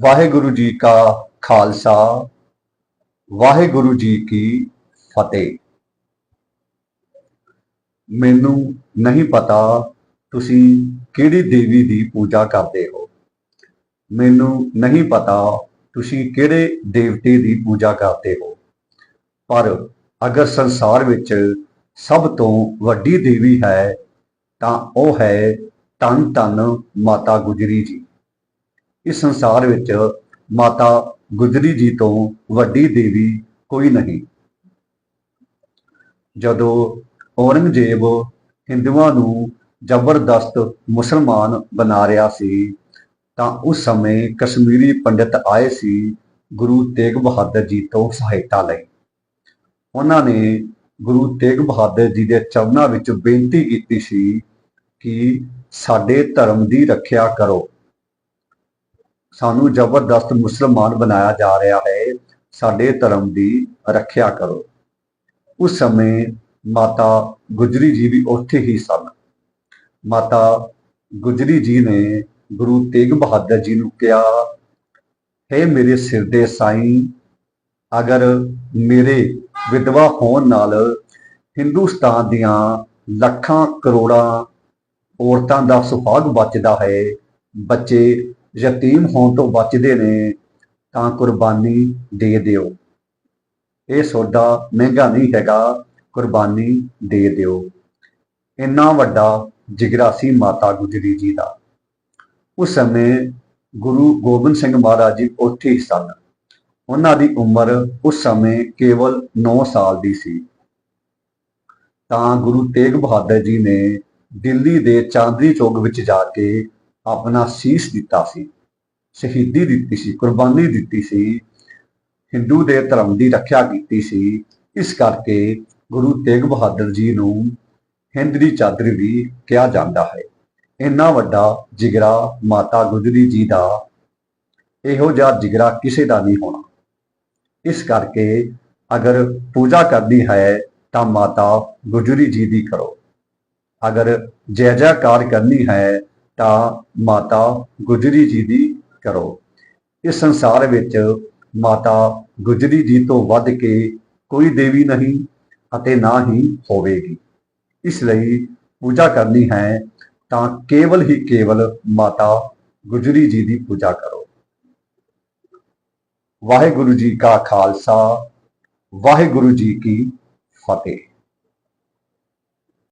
ਵਾਹਿਗੁਰੂ ਜੀ ਕਾ ਖਾਲਸਾ, ਵਾਹਿਗੁਰੂ ਜੀ ਕੀ ਫਤਿਹ। ਮੈਨੂੰ ਨਹੀਂ ਪਤਾ ਤੁਸੀਂ ਕਿਹੜੀ ਦੇਵੀ ਦੀ ਪੂਜਾ ਕਰਦੇ ਹੋ। ਮੈਨੂੰ ਨਹੀਂ ਪਤਾ ਤੁਸੀਂ ਕਿਹੜੇ ਦੇਵਤੇ ਦੀ ਪੂਜਾ ਕਰਦੇ ਹੋ। ਪਰ ਅਗਰ ਸੰਸਾਰ ਵਿੱਚ ਸਭ ਤੋਂ ਵੱਡੀ ਦੇਵੀ ਹੈ ਤਾਂ ਉਹ ਹੈ ਧੰਨ ਧੰਨ ਮਾਤਾ ਗੁਜਰੀ ਜੀ। ਇਸ ਸੰਸਾਰ ਵਿੱਚ ਮਾਤਾ ਗੁਜਰੀ ਜੀ ਤੋਂ ਵੱਡੀ ਦੇਵੀ ਕੋਈ ਨਹੀਂ। ਜਦੋਂ ਔਰੰਗਜ਼ੇਬ ਹਿੰਦੂਆਂ ਨੂੰ ਜ਼ਬਰਦਸਤ ਮੁਸਲਮਾਨ ਬਣਾ ਰਿਹਾ ਸੀ, ਤਾਂ ਉਸ ਸਮੇਂ ਕਸ਼ਮੀਰੀ ਪੰਡਿਤ ਆਏ ਸੀ ਗੁਰੂ ਤੇਗ ਬਹਾਦਰ ਜੀ ਤੋਂ ਸਹਾਇਤਾ ਲਈ। ਉਹਨਾਂ ਨੇ ਗੁਰੂ ਤੇਗ ਬਹਾਦਰ ਜੀ ਦੇ ਚਰਨਾਂ ਵਿੱਚ ਬੇਨਤੀ ਕੀਤੀ ਸੀ ਕਿ ਸਾਡੇ ਧਰਮ ਦੀ ਰੱਖਿਆ ਕਰੋ। ਸਾਨੂੰ ਜ਼ਬਰਦਸਤ ਮੁਸਲਮਾਨ ਬਣਾਇਆ ਜਾ ਰਿਹਾ ਹੈ। ਸਾਡੇ ਧਰਮ ਦੀ ਰੱਖਿਆ ਕਰੋ। ਉਸ ਸਮੇਂ ਮਾਤਾ ਗੁਜਰੀ ਜੀ ਵੀ ਉੱਥੇ ਹੀ ਸਨ। ਮਾਤਾ ਗੁਜਰੀ ਜੀ ਨੇ ਗੁਰੂ ਤੇਗ ਬਹਾਦਰ ਜੀ ਨੂੰ ਕਿਹਾ, ਹੈ ਮੇਰੇ ਸਿਰ ਦੇ ਸਾਈਂ, ਅਗਰ ਮੇਰੇ ਵਿਧਵਾ ਹੋਣ ਨਾਲ ਹਿੰਦੁਸਤਾਨ ਦੀਆਂ ਲੱਖਾਂ ਕਰੋੜਾਂ ਔਰਤਾਂ ਦਾ ਸੁਹਾਗ ਬਚਦਾ ਹੈ, ਬੱਚੇ ਯਤੀਮ ਹੋਣ ਤੋਂ ਬਚਦੇ ਨੇ, ਤਾਂ ਕੁਰਬਾਨੀ ਦੇ ਦਿਓ। ਇਹ ਸੌਦਾ ਮਹਿੰਗਾ ਨਹੀਂ ਹੈਗਾ, ਕੁਰਬਾਨੀ ਦੇ ਦਿਓ। ਇੰਨਾ ਵੱਡਾ ਜਿਗਰਾ ਸੀ ਮਾਤਾ ਗੁਜਰੀ ਜੀ ਦਾ। ਉਸ ਸਮੇਂ ਗੁਰੂ ਗੋਬਿੰਦ ਸਿੰਘ ਮਹਾਰਾਜ ਜੀ ਉੱਥੇ ਹੀ ਸਨ। ਉਹਨਾਂ ਦੀ ਉਮਰ ਉਸ ਸਮੇਂ ਕੇਵਲ 9 ਸਾਲ ਦੀ ਸੀ। ਤਾਂ ਗੁਰੂ ਤੇਗ ਬਹਾਦਰ ਜੀ ਨੇ ਦਿੱਲੀ ਦੇ ਚਾਂਦਨੀ ਚੌਕ ਵਿੱਚ ਜਾ ਕੇ ਆਪਣਾ ਸੀਸ ਦਿੱਤਾ ਸੀ, ਸ਼ਹੀਦੀ ਦਿੱਤੀ ਸੀ, ਕੁਰਬਾਨੀ ਦਿੱਤੀ ਸੀ, ਹਿੰਦੂ ਦੇ ਧਰਮ ਦੀ ਰੱਖਿਆ ਕੀਤੀ ਸੀ। ਇਸ ਕਰਕੇ ਗੁਰੂ ਤੇਗ ਬਹਾਦਰ ਜੀ ਨੂੰ ਹਿੰਦ ਦੀ ਚਾਦਰ ਵੀ ਕਿਹਾ ਜਾਂਦਾ ਹੈ। ਇੰਨਾ ਵੱਡਾ ਜਿਗਰਾ ਮਾਤਾ ਗੁਜਰੀ ਜੀ ਦਾ ਇਹੋ ਜਿਹਾ ਜਿਗਰਾ ਕਿਸੇ ਦਾ ਨਹੀਂ ਹੋਣਾ। ਇਸ ਕਰਕੇ ਅਗਰ ਪੂਜਾ ਕਰਨੀ ਹੈ ਤਾਂ ਮਾਤਾ ਗੁਜਰੀ ਜੀ ਦੀ ਕਰੋ। ਅਗਰ ਜੈ ਜੈਕਾਰ ਕਰਨੀ ਹੈ ਤਾਂ ਮਾਤਾ ਗੁਜਰੀ ਜੀ ਦੀ ਕਰੋ। ਇਸ ਸੰਸਾਰ ਵਿੱਚ ਮਾਤਾ ਗੁਜਰੀ ਜੀ ਤੋਂ ਵੱਧ ਕੇ ਕੋਈ ਦੇਵੀ ਨਹੀਂ ਅਤੇ ਨਾ ਹੀ ਹੋਵੇਗੀ। ਇਸ ਲਈ ਪੂਜਾ ਕਰਨੀ ਹੈ ਤਾਂ ਕੇਵਲ ਹੀ ਕੇਵਲ ਮਾਤਾ ਗੁਜਰੀ ਜੀ ਦੀ ਪੂਜਾ ਕਰੋ। ਵਾਹਿਗੁਰੂ ਜੀ ਕਾ ਖਾਲਸਾ, ਵਾਹਿਗੁਰੂ ਜੀ ਕੀ ਫਤਿਹ।